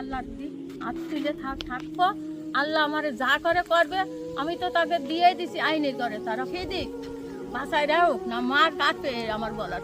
আল্লাহ দি তুলে থাক থাকব আল্লাহ আমারে যা করে করবে, আমি তো তাকে দিয়ে দিছি করে তারা খেয়ে দিক বাসায় রাখুক না মার কাটবে আমার বলার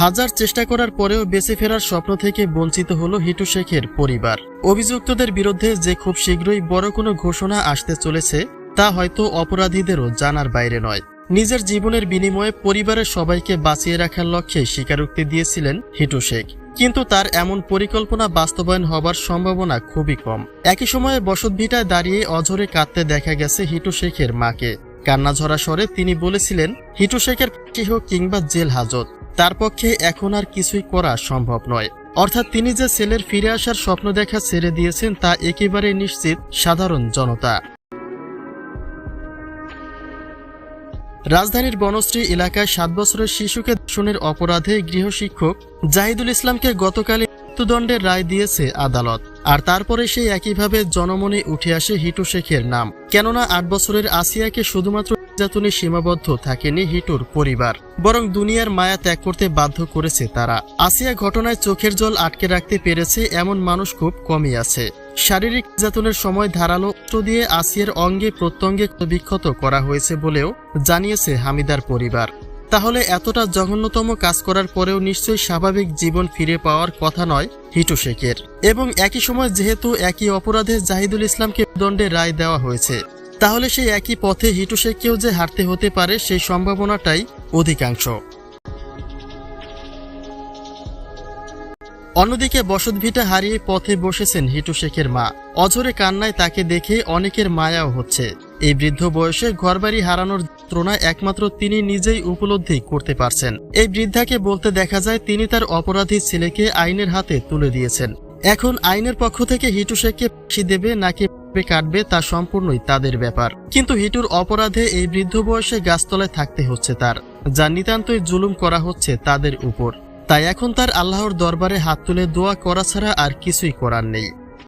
হাজার চেষ্টা করার পরেও বেঁচে ফেরার স্বপ্ন থেকে বঞ্চিত হলো হিটু শেখের পরিবার। অভিযুক্তদের বিরুদ্ধে যে খুব শীঘ্রই বড় কোনো ঘোষণা আসতে চলেছে, তা হয়তো অপরাধীদেরও জানার বাইরে নয়। নিজের জীবনের বিনিময়ে পরিবারের সবাইকে বাঁচিয়ে রাখার লক্ষ্যে স্বীকারোক্তি দিয়েছিলেন হিটু শেখ। কিন্তু তার এমন পরিকল্পনা বাস্তবায়ন হবার সম্ভাবনা খুবই কম। একই সময়ে বসতভিটায় দাঁড়িয়ে অঝরে কাঁদতে দেখা গেছে হিটু শেখের মাকে। কান্না ঝরা স্বরে তিনি বলেছিলেন, হিটু শেখের হোক কিংবা জেল হাজত, তার পক্ষে এখন আর কিছুই করা সম্ভব নয়। অর্থাৎ তিনি যে ছেলের ফিরে আসার স্বপ্ন দেখা ছেড়ে দিয়েছেন তা একেবারে নিশ্চিত সাধারণ জনতা। রাজধানীর বনশ্রী এলাকায় সাত বছরের শিশুকে ধর্ষণের অপরাধে গৃহশিক্ষক জাহিদুল ইসলামকে গতকালই মৃত্যুদণ্ডের রায় দিয়েছে আদালত। আর তারপরে সেই একইভাবে জনমনে উঠে আসে হিটু শেখের নাম। কেননা আট বছরের আসিয়াকে শুধুমাত্র নির্যাতনে সীমাবদ্ধ থাকেনি হিটুর পরিবার, বরং দুনিয়ার মায়া ত্যাগ করতে বাধ্য করেছে তারা। আসিয়া ঘটনায় চোখের জল আটকে রাখতে পেরেছে এমন মানুষ খুব কমই আছে। শারীরিক নির্যাতনের সময় ধারালো অস্ত্র দিয়ে আসিয়ার অঙ্গে প্রত্যঙ্গে বিক্ষত করা হয়েছে বলেও জানিয়েছে হামিদার পরিবার। তাহলে এতটা জঘন্যতম কাজ করার পরেও নিশ্চয়ই স্বাভাবিক জীবন ফিরে পাওয়ার কথা নয় হিটু শেখের। এবং একই সময় যেহেতু একই অপরাধে জাহিদুল ইসলামকে দণ্ডে রায় দেওয়া হয়েছে, তাহলে সেই একই পথে হিটু শেখকেও যে হারতে হতে পারে সেই সম্ভাবনাটাই অধিকাংশ। অন্যদিকে বসতভিটা হারিয়ে পথে বসেছেন হিটু শেখের মা। অঝরে কান্নায় তাকে দেখে অনেকের মায়াও হচ্ছে। এই বৃদ্ধ বয়সে ঘরবাড়ি হারানোর যন্ত্রণা একমাত্র তিনি নিজেই উপলব্ধি করতে পারছেন। এই বৃদ্ধাকে বলতে দেখা যায়, তিনি তার অপরাধী ছেলেকে আইনের হাতে তুলে দিয়েছেন। এখন আইনের পক্ষ থেকে হিটু শেখকে ফাঁসি দেবে নাকি কাটবে তা সম্পূর্ণই তাদের ব্যাপার। কিন্তু হিটুর অপরাধে এই বৃদ্ধ বয়সে গাছতলায় থাকতে হচ্ছে তার। যা নিতান্তই জুলুম করা হচ্ছে তাদের উপর। তাই এখন তার আল্লাহর দরবারে হাত তুলে দোয়া করা ছাড়া আর কিছুই করার নেই।